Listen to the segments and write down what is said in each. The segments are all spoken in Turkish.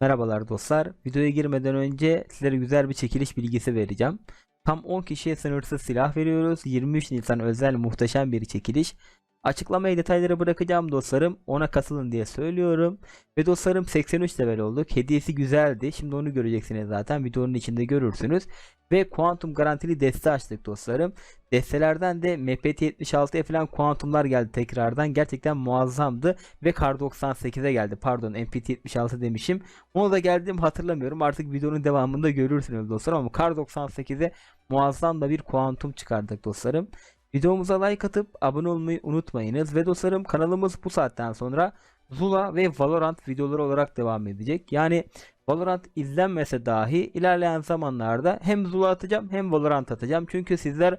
Merhabalar dostlar. Videoya girmeden önce sizlere güzel bir çekiliş bilgisi vereceğim. Tam 10 kişiye sınırsız silah veriyoruz. 23 Nisan özel muhteşem bir çekiliş. Açıklamaya detayları bırakacağım dostlarım. Ona katılın diye söylüyorum. Ve dostlarım 83 level olduk. Hediyesi güzeldi. Şimdi onu göreceksiniz zaten. Videonun içinde görürsünüz. Ve kuantum garantili deste açtık dostlarım. Destelerden de MPT-76'ya falan kuantumlar geldi tekrardan. Gerçekten muazzamdı. Ve Kar 98'e geldi. Pardon MPT-76 demişim. Ona da geldim hatırlamıyorum. Artık videonun devamında görürsünüz dostlarım. Ama Kar 98'e muazzam da bir kuantum çıkardık dostlarım. Videomuza like atıp abone olmayı unutmayınız. Ve dostlarım kanalımız bu saatten sonra Zula ve Valorant videoları olarak devam edecek. Yani Valorant izlenmese dahi ilerleyen zamanlarda hem Zula atacağım hem Valorant atacağım. Çünkü sizler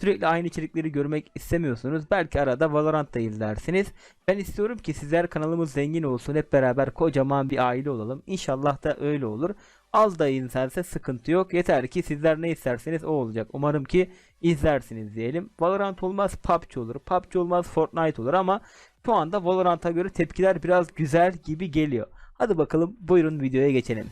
sürekli aynı içerikleri görmek istemiyorsunuz. Belki arada Valorant da izlersiniz. Ben istiyorum ki sizler kanalımız zengin olsun. Hep beraber kocaman bir aile olalım. İnşallah da öyle olur. Az da izlerse sıkıntı yok. Yeter ki sizler ne isterseniz o olacak. Umarım ki izlersiniz diyelim. Valorant olmaz PUBG olur. PUBG olmaz Fortnite olur ama şu anda Valorant'a göre tepkiler biraz güzel gibi geliyor. Hadi bakalım buyurun videoya geçelim.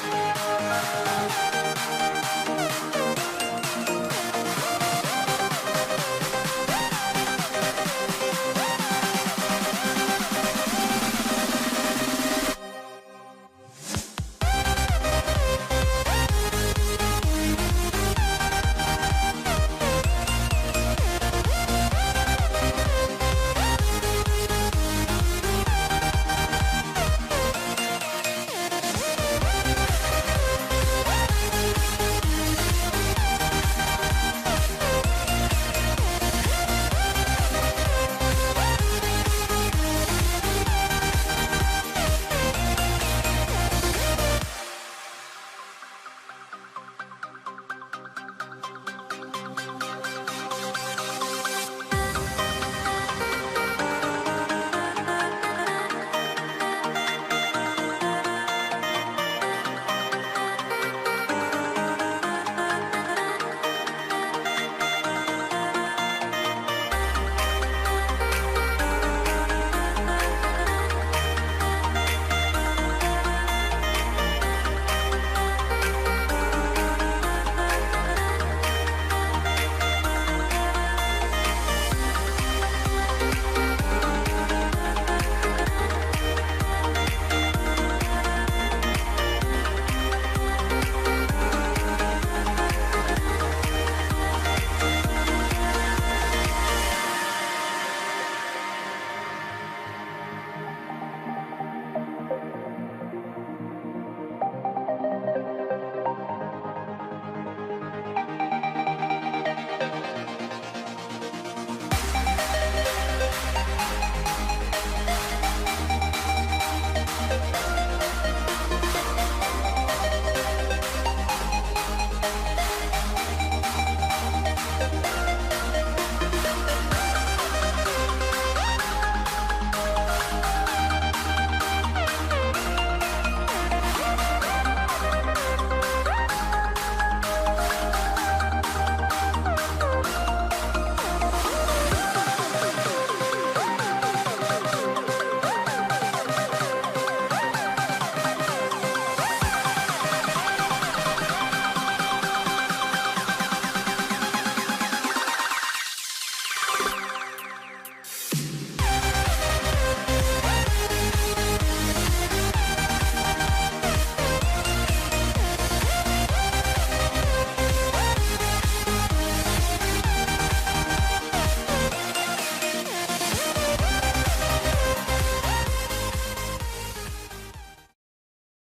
Música